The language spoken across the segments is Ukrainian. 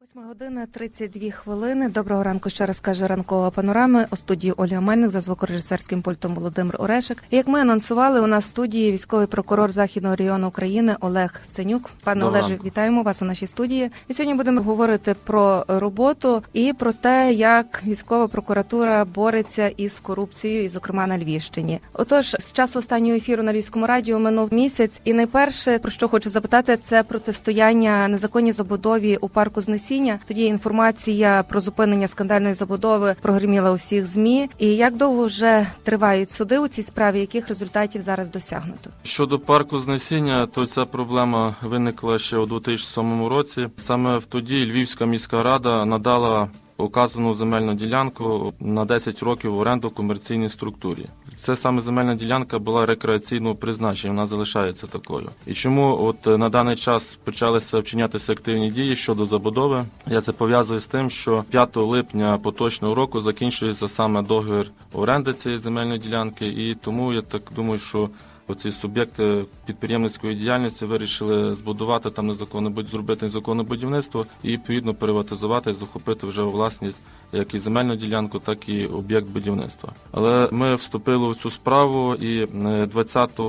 Восьма година 32 хвилини. Доброго ранку. Ще раз каже ранкова панорами у студії Ольга Мельник за звукорежисерським пультом Володимир Орешик. Як ми анонсували, у нас в студії військовий прокурор західного регіону України Олег Сенюк. Пане Олеже, ранку. вітаємо вас у нашій студії. І сьогодні будемо говорити про роботу і про те, як військова прокуратура бореться із корупцією, і зокрема на Львівщині. Отож, з часу останнього ефіру на Львівському радіо минув місяць, і найперше про що хочу запитати, це протистояння незаконній забудові у парку знесіння. Тоді інформація про зупинення скандальної забудови прогреміла у всіх змі. І як довго вже тривають суди у цій справі, яких результатів зараз досягнуто? Щодо парку знесіння, то ця проблема виникла ще у 2007 році. Саме в тоді Львівська міська рада надала указану земельну ділянку на 10 років в оренду комерційній структурі. Це саме земельна ділянка була рекреаційного призначення, вона залишається такою. І чому от е, на даний час почалися вчинятися активні дії щодо забудови? Я це пов'язую з тим, що 5 липня поточного року закінчується саме договір оренди цієї земельної ділянки, і тому я так думаю, що Оці суб'єкти підприємницької діяльності вирішили збудувати там незаконне будь зробити незаконне будівництво і відповідно приватизувати захопити вже у власність як і земельну ділянку, так і об'єкт будівництва. Але ми вступили в цю справу, і е, 20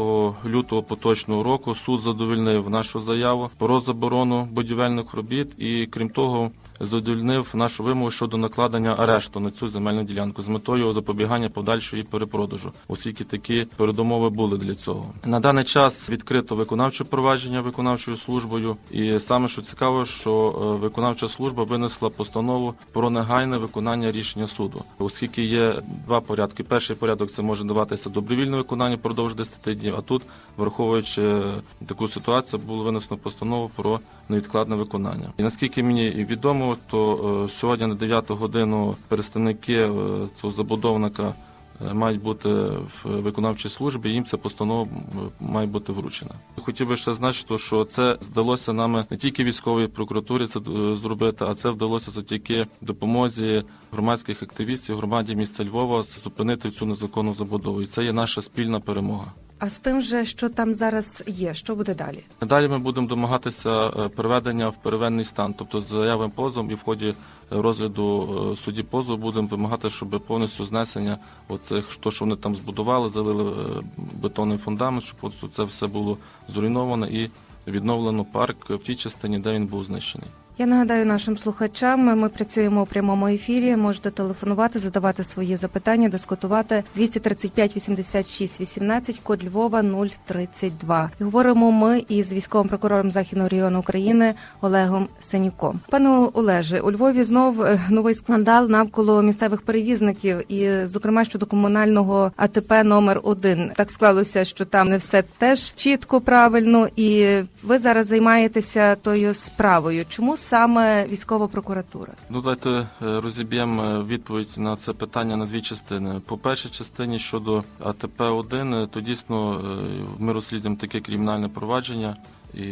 лютого поточного року суд задовольнив нашу заяву про заборону будівельних робіт, і крім того. Задовольнив нашу вимогу щодо накладення арешту на цю земельну ділянку з метою запобігання подальшої перепродажу, оскільки такі передумови були для цього. На даний час відкрито виконавче провадження виконавчою службою, і саме що цікаво, що е, виконавча служба винесла постанову про негайне виконання рішення суду, оскільки є два порядки. Перший порядок це може даватися добровільне виконання впродовж 10 днів. А тут, враховуючи е, таку ситуацію, було винесено постанову про невідкладне виконання. І наскільки мені відомо, то е, сьогодні на 9 годину представники е, цього забудовника мають бути в виконавчій службі. Їм ця постанова має бути вручена. Хотів би ще зазначити, що це здалося нами не тільки військовій прокуратурі це зробити, а це вдалося завдяки допомозі громадських активістів громаді міста Львова зупинити цю незаконну забудову. І це є наша спільна перемога. А з тим же, що там зараз є, що буде далі? Далі ми будемо домагатися е, переведення в первинний стан, тобто з заявим позовом і в ході розгляду е, судді позову будемо вимагати, щоб повністю знесення оцих, що, що вони там збудували, залили е, бетонний фундамент, щоб це все було зруйновано і відновлено парк в тій частині, де він був знищений. Я нагадаю нашим слухачам, ми працюємо у прямому ефірі. Можете телефонувати, задавати свої запитання, дискутувати 235 86 18, код Львова 032. І говоримо ми із військовим прокурором Західного регіону України Олегом Сенюком. Пане Олеже, у Львові знов е, новий скандал навколо місцевих перевізників, і зокрема щодо комунального АТП номер 1 Так склалося, що там не все теж чітко правильно, і ви зараз займаєтеся тою справою. Чому саме військова прокуратура? Ну, давайте е, розіб'ємо е, відповідь на це питання на дві частини. По першій частині щодо АТП 1 е, то дійсно ми розслідуємо таке кримінальне провадження, і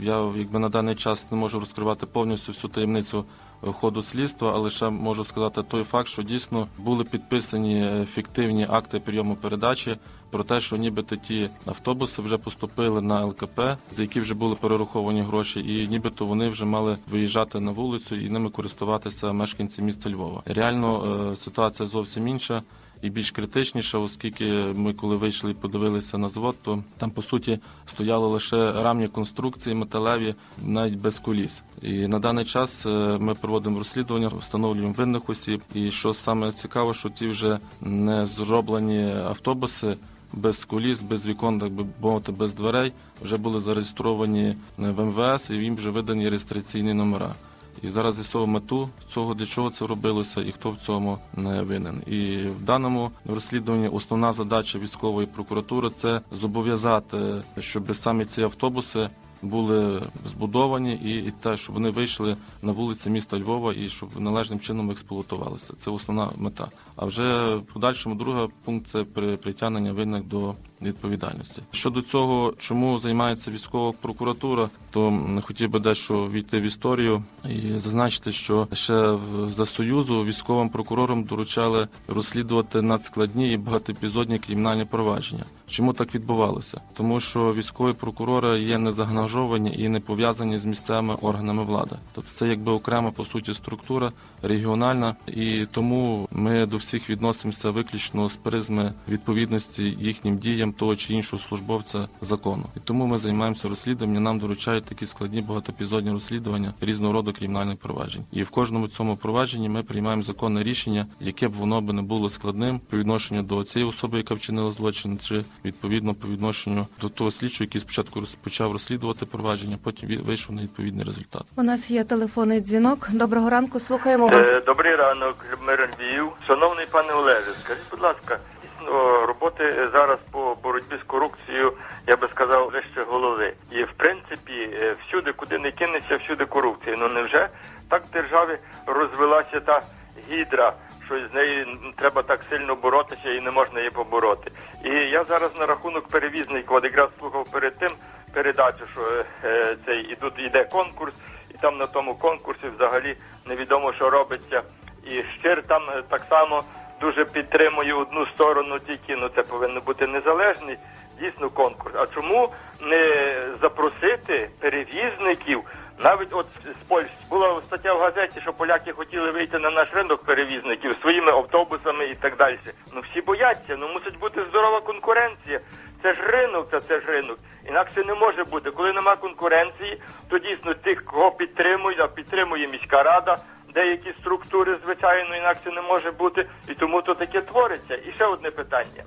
я якби на даний час не можу розкривати повністю всю таємницю ходу слідства, але ще можу сказати той факт, що дійсно були підписані е, фіктивні акти прийому передачі. Про те, що нібито ті автобуси вже поступили на ЛКП, за які вже були перераховані гроші, і нібито вони вже мали виїжджати на вулицю і ними користуватися мешканці міста Львова. Реально е, ситуація зовсім інша. І більш критичніша, оскільки ми, коли вийшли і подивилися на звод, то там по суті стояли лише рамні конструкції металеві, навіть без коліс. І на даний час е, ми проводимо розслідування, встановлюємо винних осіб. І що саме цікаво, що ті вже не зроблені автобуси без коліс, без вікон, так би мовити, без дверей, вже були зареєстровані в МВС і їм вже видані реєстраційні номера. І зараз з'ясовуємо мету цього, для чого це робилося і хто в цьому не винен. І в даному розслідуванні основна задача військової прокуратури це зобов'язати, щоб саме ці автобуси були збудовані і, і те, щоб вони вийшли на вулиці міста Львова і щоб належним чином експлуатувалися. Це основна мета. А вже в подальшому друга пункт це при- притягнення винних до відповідальності. Щодо цього, чому займається військова прокуратура, то хотів би дещо війти в історію і зазначити, що ще за союзу військовим прокурорам доручали розслідувати надскладні і багатоепізодні кримінальні провадження. Чому так відбувалося? Тому що військові прокурори є не загнажовані і не пов'язані з місцевими органами влади. Тобто це якби окрема по суті структура регіональна, і тому ми до всіх відносимося виключно з призми відповідності їхнім діям того чи іншого службовця закону. І тому ми займаємося розслідуванням. Нам доручають такі складні багатоепізодні розслідування різного роду кримінальних проваджень. І в кожному цьому провадженні ми приймаємо законне рішення, яке б воно би не було складним по відношенню до цієї особи, яка вчинила злочин, чи відповідно по відношенню до того слідчого, який спочатку розпочав розслідувати провадження, потім ві- вийшов на відповідний результат. У нас є телефонний дзвінок. Доброго ранку, слухаємо вас. Е, Добрий ранок, Любмир Львів. Шановний пане Олеже, скажіть, будь ласка, дійсно роботи зараз по боротьбі з корупцією, я би сказав, вище голови. І в принципі, е, всюди, куди не кинеться, всюди корупція. Ну невже так в державі розвелася та гідра? Що з нею треба так сильно боротися і не можна її побороти. І я зараз на рахунок перевізників, от якраз слухав перед тим передачу, що е, е, цей і тут йде конкурс, і там на тому конкурсі взагалі невідомо, що робиться. І щир там е, так само дуже підтримує одну сторону тільки, ну це повинен бути незалежний дійсно конкурс. А чому не запросити перевізників? Навіть от з Польщі була стаття в газеті, що поляки хотіли вийти на наш ринок перевізників своїми автобусами і так далі. Ну всі бояться, ну мусить бути здорова конкуренція. Це ж ринок, це, це ж ринок. Інакше не може бути. Коли нема конкуренції, то дійсно тих, кого підтримують, а підтримує міська рада, деякі структури, звичайно, інакше не може бути. І тому то таке твориться. І ще одне питання.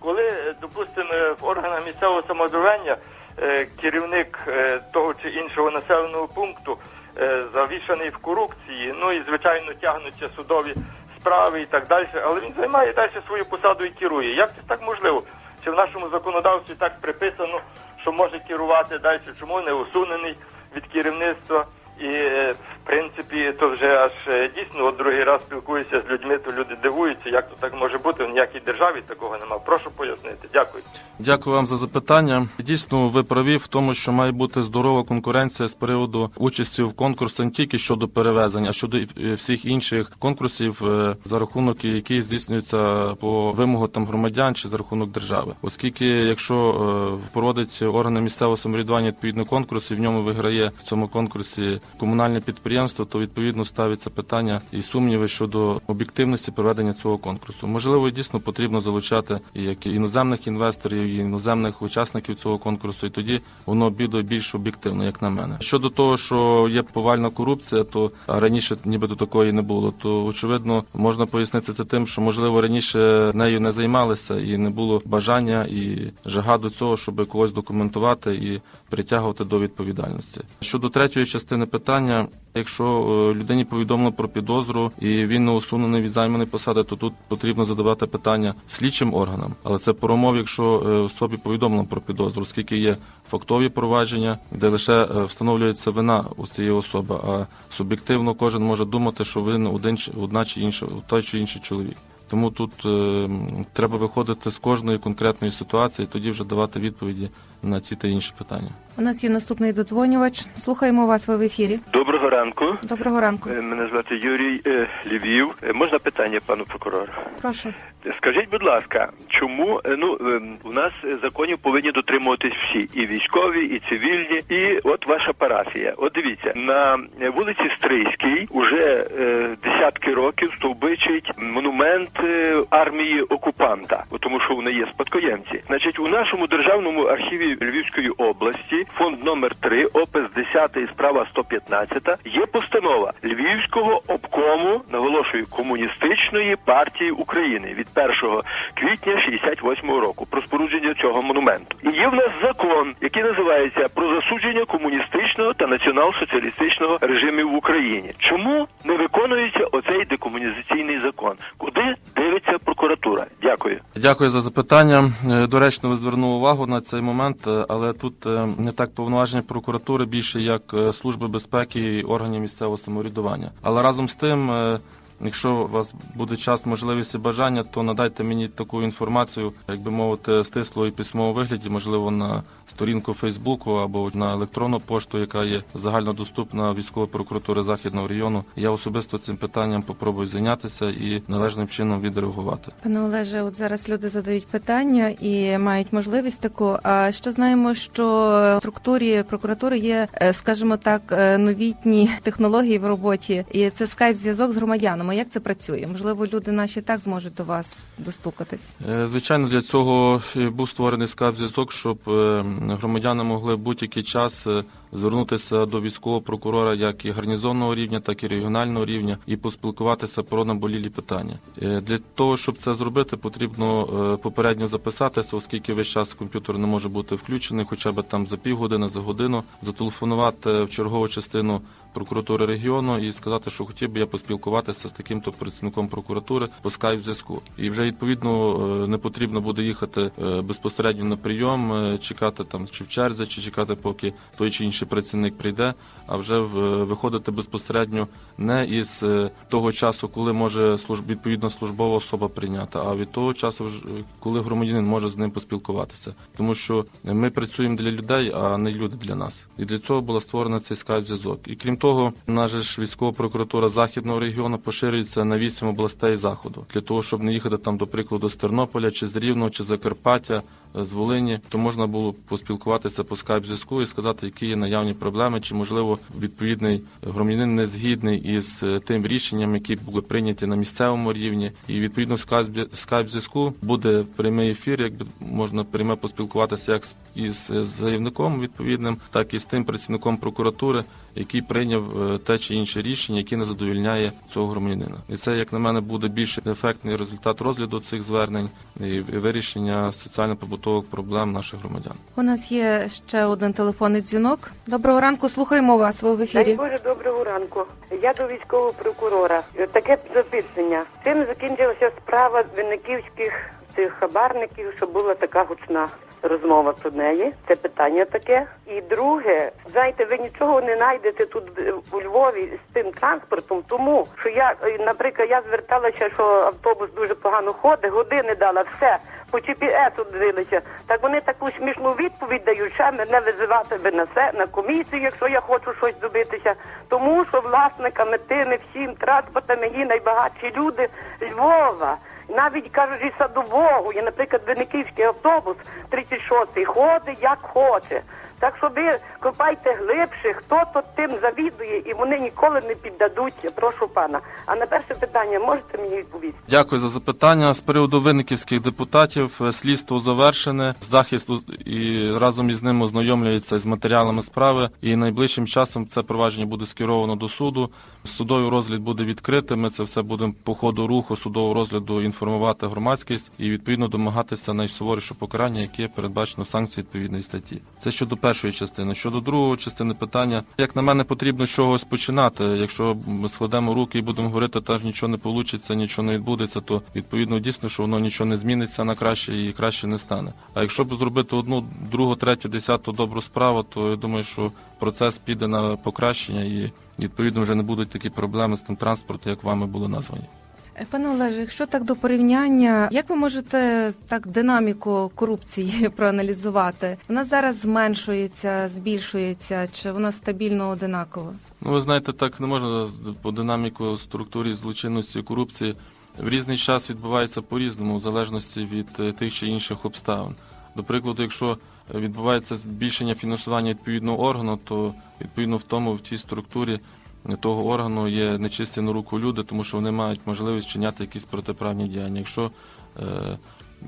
Коли, допустимо, в органах місцевого самоврядування керівник е, того чи іншого населеного пункту е, завішаний в корупції, ну і звичайно тягнуться судові справи і так далі, але він займає далі свою посаду і керує. Як це так можливо? Чи в нашому законодавстві так приписано, що може керувати далі, чому не усунений від керівництва? І е, принципі, то вже аж е, дійсно от другий раз спілкуюся з людьми, то люди дивуються, як то так може бути. В ніякій державі такого нема. Прошу пояснити. Дякую. Дякую вам за запитання. Дійсно, ви праві в тому, що має бути здорова конкуренція з приводу участі в конкурсі не тільки щодо перевезень, а щодо всіх інших конкурсів, е, за рахунок які здійснюються по вимогу громадян чи за рахунок держави. Оскільки, якщо е, проводить органи місцевого самоврядування відповідно конкурс, і в ньому виграє в цьому конкурсі комунальне підприємство, то відповідно ставиться питання і сумніви щодо об'єктивності проведення цього конкурсу. Можливо, дійсно потрібно залучати і як іноземних інвесторів, і іноземних учасників цього конкурсу, і тоді воно буде більш об'єктивно, як на мене. Щодо того, що є повальна корупція, то раніше нібито такої не було. То очевидно можна пояснити це тим, що можливо раніше нею не займалися і не було бажання і жага до цього, щоб когось документувати і притягувати до відповідальності. Щодо третьої частини питання, якщо е, людині повідомлено про підозру і він не усунений від займаної посади, то тут потрібно задавати питання слідчим органам. Але це по умові, якщо е, особі повідомлено про підозру, оскільки є фактові провадження, де лише е, встановлюється вина у цієї особи, а суб'єктивно кожен може думати, що винен один одна чи інша той чи інший чоловік. Тому тут е, треба виходити з кожної конкретної ситуації, і тоді вже давати відповіді на ці та інші питання. У нас є наступний додзвонювач. Слухаємо вас. Ви в ефірі. Доброго ранку. Доброго ранку. Е, Мене звати Юрій е, Львів. Е, Можна питання пану прокурору? Прошу. Скажіть, будь ласка, чому ну у нас законів повинні дотримуватись всі, і військові, і цивільні, і от ваша парафія. От дивіться, на вулиці Стрийській уже е, десятки років стовбичить монумент армії окупанта, тому що вони є спадкоємці. Значить, у нашому державному архіві Львівської області, фонд номер 3, опис 10, справа 115, є постанова Львівського обкому, наголошую, комуністичної партії України від 1 квітня 68 року про спорудження цього монументу. І є в нас закон, який називається про засудження комуністичного та націонал-соціалістичного режимів в Україні. Чому не виконується оцей декомунізаційний закон? Куди дивиться прокуратура? Дякую. Дякую за запитання. Е, Доречно, ви звернули увагу на цей момент, е, але тут е, не так повноваження прокуратури більше як е, служби безпеки і органів місцевого самоврядування. Але разом з тим. е, Якщо у вас буде час, можливість і бажання, то надайте мені таку інформацію, як би мовити, стисло і письмовому вигляді, можливо, на сторінку Фейсбуку або на електронну пошту, яка є загальнодоступна військової прокуратури західного району. Я особисто цим питанням попробую зайнятися і належним чином відреагувати. Пане Олеже, от зараз люди задають питання і мають можливість таку. А що знаємо, що в структурі прокуратури є, е, скажімо так, е, новітні технології в роботі, і це скайп-зв'язок з громадянами. Як це працює? Можливо, люди наші так зможуть до вас достукатись. Е, Звичайно, для цього був створений скайп-зв'язок, щоб е, громадяни могли будь-який час е, звернутися до військового прокурора як і гарнізонного рівня, так і регіонального рівня, і поспілкуватися про наболілі питання. Е, Для того, щоб це зробити, потрібно е, попередньо записатися, оскільки весь час комп'ютер не може бути включений, хоча б там за півгодини, за годину, зателефонувати в чергову частину прокуратури регіону і сказати, що хотів би я поспілкуватися з таким-то працівником прокуратури по скайп зв'язку. І вже відповідно не потрібно буде їхати безпосередньо на прийом, чекати там чи в черзі, чи чекати, поки той чи інший працівник прийде, а вже виходити безпосередньо не із е, того часу, коли може служб відповідно службова особа прийняти, а від того часу, коли громадянин може з ним поспілкуватися. Тому що ми працюємо для людей, а не люди для нас. І для цього була створена цей скайп-зв'язок. І крім того, наша ж військова прокуратура західного регіону поширюється на вісім областей заходу для того, щоб не їхати там, до прикладу, з Тернополя чи з Рівного, чи Закарпаття. З Волині, то можна було поспілкуватися по скайп зв'язку і сказати, які є наявні проблеми, чи можливо відповідний громадянин не згідний із е, тим рішенням, які були прийняті на місцевому рівні. І відповідно скайп зв'язку буде прямий ефір, якби можна пряме поспілкуватися як із е, заявником відповідним, так і з тим працівником прокуратури, який прийняв е, те чи інше рішення, яке не задовільняє цього громадянина. І це, як на мене, буде більш ефектний результат розгляду цих звернень і вирішення соціально-побутових проблем наших громадян. У нас є ще один телефонний дзвінок. Доброго ранку, слухаємо вас. Ви в Дай. Боже, доброго ранку. Я до військового прокурора. Таке запитання. Цим закінчилася справа винниківських цих хабарників, що була така гучна розмова про неї? Це питання таке. І друге, знаєте, ви нічого не знайдете тут у Львові з тим транспортом, тому що я, е, наприклад, я зверталася, що автобус дуже погано ходить, години дала, все. По GPS дивилися. Так вони таку смішну відповідь дають, ще мене визивати би на се на комісію, якщо я хочу щось добитися. Тому що власниками тими всім транспортами є найбагатші люди Львова. Навіть кажуть, і Богу, я, наприклад, Винниківський автобус 36-й ходить як хоче. Так що копайте глибше, хто тут тим завідує, і вони ніколи не піддадуться. Прошу пана. А на перше питання можете мені відповісти? Дякую за запитання. З приводу винниківських депутатів е, слідство завершене. Захист і разом із ним ознайомлюється з матеріалами справи. І найближчим часом це провадження буде скеровано до суду. Судовий розгляд буде відкритим. Ми це все будемо по ходу руху судового розгляду інформувати громадськість і відповідно домагатися найсуворішого покарання, яке передбачено санкції відповідної статті. Це щодо першої частини. Щодо другої частини питання, як на мене, потрібно з чогось починати. Якщо ми складемо руки і будемо говорити, та ж нічого не вийде, нічого не відбудеться, то відповідно дійсно, що воно нічого не зміниться на краще і краще не стане. А якщо б зробити одну, другу, третю, десяту добру справу, то я думаю, що процес піде на покращення і відповідно вже не будуть такі проблеми з тим транспортом, як вами були названі. Пане Олеже, якщо так до порівняння, як ви можете так динаміку корупції проаналізувати? Вона зараз зменшується, збільшується, чи вона стабільно одинакова? Ну, ви знаєте, так не можна по динаміку структурі злочинності і корупції. В різний час відбувається по-різному, в залежності від е, тих чи інших обставин. До прикладу, якщо відбувається збільшення фінансування відповідного органу, то відповідно в тому в тій структурі того органу є нечисті на руку люди, тому що вони мають можливість чиняти якісь протиправні діяння. Якщо е,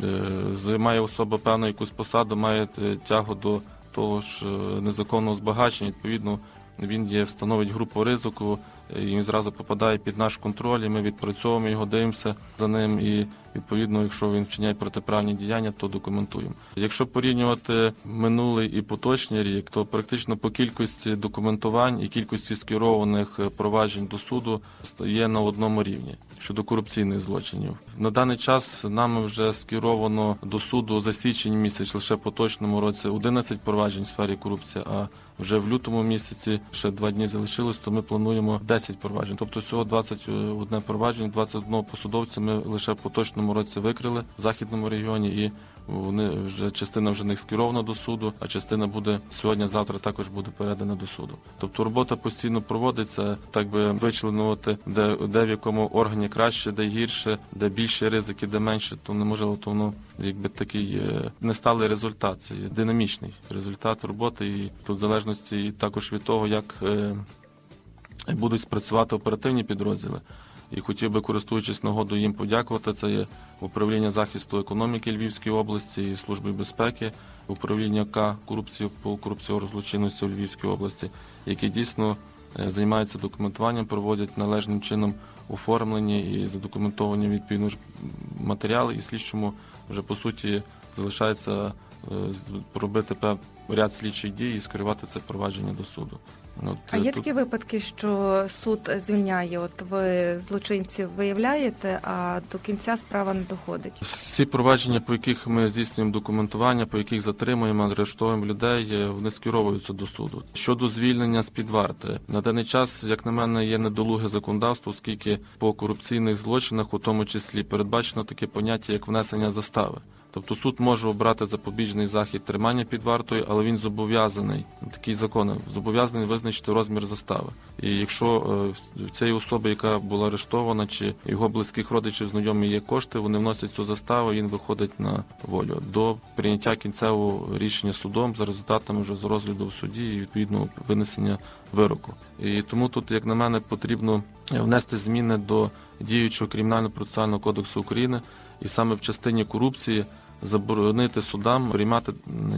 е, займає особа певну якусь посаду, має е, тягу до того ж е, незаконного збагачення, відповідно він є, встановить групу ризику, е, і він зразу попадає під наш контроль, і ми відпрацьовуємо його, дивимося за ним. І відповідно, якщо він вчиняє протиправні діяння, то документуємо. Якщо порівнювати минулий і поточний рік, то практично по кількості документувань і кількості скерованих е, проваджень до суду є на одному рівні щодо корупційних злочинів. На даний час нами вже скеровано до суду за січень місяць лише поточному році 11 проваджень в сфері корупції. А вже в лютому місяці ще два дні залишилось, то ми плануємо 10 10 проваджень. Тобто всього 21 провадження, 21 посадовця ми лише в поточному році викрили в західному регіоні і. Вони вже частина вже них скерована до суду, а частина буде сьогодні-завтра також буде передана до суду. Тобто робота постійно проводиться, так би вичленувати, де, де в якому органі краще, де гірше, де більше ризики, де менше, то неможливо, то воно якби такий е, несталий результат. Це динамічний результат роботи, і тут в залежності і також від того, як е, будуть спрацювати оперативні підрозділи. І хотів би, користуючись нагодою, їм подякувати. Це є управління захисту економіки Львівської області і служби безпеки, управління К корупції по корупційній злочинності у Львівській області, які дійсно е, займаються документуванням, проводять належним чином оформлені і задокументовані відповідно матеріали, і слідчому вже по суті залишається пробити ряд слідчих дій і скерувати це провадження до суду. От, А е, є тут- такі випадки, що суд звільняє? От ви злочинців виявляєте, а до кінця справа не доходить. Всі провадження, по яких ми здійснюємо документування, по яких затримуємо, арештуємо людей, е, вони скеровуються до суду. Щодо звільнення з під варти, на даний час, як на мене, є недолуге законодавство, оскільки по корупційних злочинах, у тому числі, передбачено таке поняття, як внесення застави. Тобто суд може обрати запобіжний захід тримання під вартою, але він зобов'язаний такий закон зобов'язаний визначити розмір застави. І якщо е, в цієї особи, яка була арештована, чи його близьких родичів знайомі є кошти, вони вносять цю заставу, і він виходить на волю до прийняття кінцевого рішення судом за результатами вже з розгляду в суді і відповідно винесення вироку. І тому тут, як на мене, потрібно внести зміни до діючого кримінального процесуального кодексу України, і саме в частині корупції заборонити судам приймати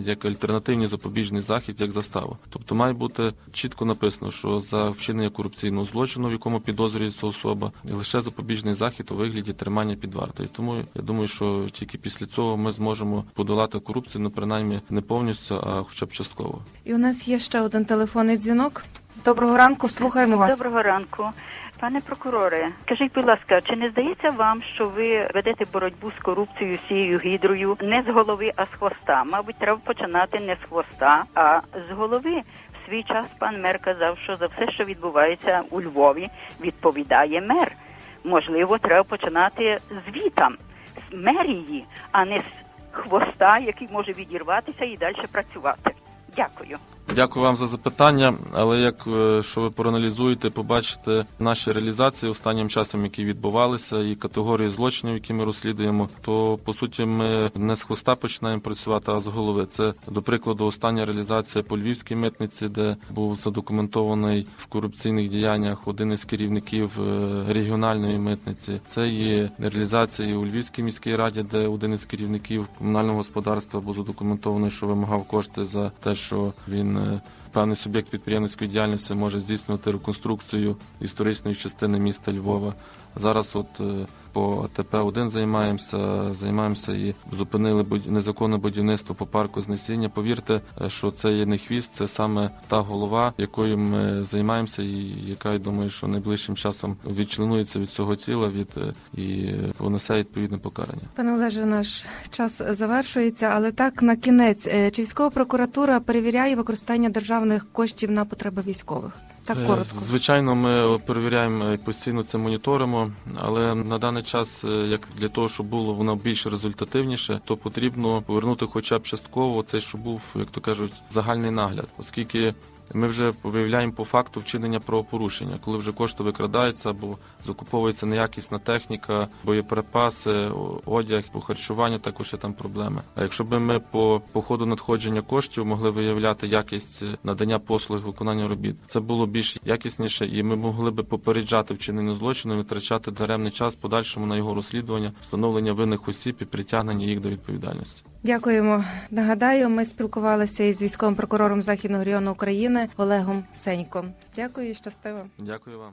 як альтернативний запобіжний захід, як заставу. Тобто має бути чітко написано, що за вчинення корупційного злочину, в якому підозрюється особа, і лише запобіжний захід у вигляді тримання під вартою. Тому я думаю, що тільки після цього ми зможемо подолати корупцію, ну принаймні не повністю, а хоча б частково. І у нас є ще один телефонний дзвінок. Доброго ранку, слухаємо вас. Доброго ранку. Пане прокуроре, скажіть, будь ласка, чи не здається вам, що ви ведете боротьбу з корупцією з цією гідрою не з голови, а з хвоста? Мабуть, треба починати не з хвоста, а з голови. В свій час пан мер казав, що за все, що відбувається у Львові, відповідає мер. Можливо, треба починати звітам з мерії, а не з хвоста, який може відірватися і далі працювати. Дякую. Дякую вам за запитання. Але як е, що ви проаналізуєте, побачите наші реалізації останнім часом, які відбувалися, і категорії злочинів, які ми розслідуємо, то по суті ми не з хвоста починаємо працювати, а з голови. Це до прикладу, остання реалізація по львівській митниці, де був задокументований в корупційних діяннях один із керівників е, регіональної митниці. Це є реалізація у Львівській міській раді, де один із керівників комунального господарства був задокументований, що вимагав кошти за те, що він певний суб'єкт підприємницької діяльності може здійснювати реконструкцію історичної частини міста Львова. Зараз, от е, по АТП 1 займаємося, займаємося і зупинили незаконне будівництво по парку знесіння. Повірте, е, що це є не хвіст, це саме та голова, якою ми займаємося, і яка я думаю, що найближчим часом відчленується від цього тіла від е, і понесе відповідне покарання. Пане Олеже, наш час завершується, але так на кінець. Е, Чи військова прокуратура перевіряє використання державних коштів на потреби військових? Так Е, коротко. Звичайно, ми перевіряємо е, постійно це моніторимо, але на даний час, е, як для того, щоб було воно більш результативніше, то потрібно повернути хоча б частково цей, що був, як то кажуть, загальний нагляд, оскільки. Ми вже виявляємо по факту вчинення правопорушення, коли вже кошти викрадаються або закуповується неякісна техніка, боєприпаси, одяг, по харчуванню також є там проблеми. А якщо б ми по, по ходу надходження коштів могли виявляти якість е, надання послуг виконання робіт, це було більш якісніше, і ми могли би попереджати вчинення злочину, і витрачати даремний час подальшому на його розслідування, встановлення винних осіб і притягнення їх до відповідальності. Дякуємо. Нагадаю, ми спілкувалися із військовим прокурором Західного регіону України Олегом Сеньком. Дякую і щастиво. Дякую вам.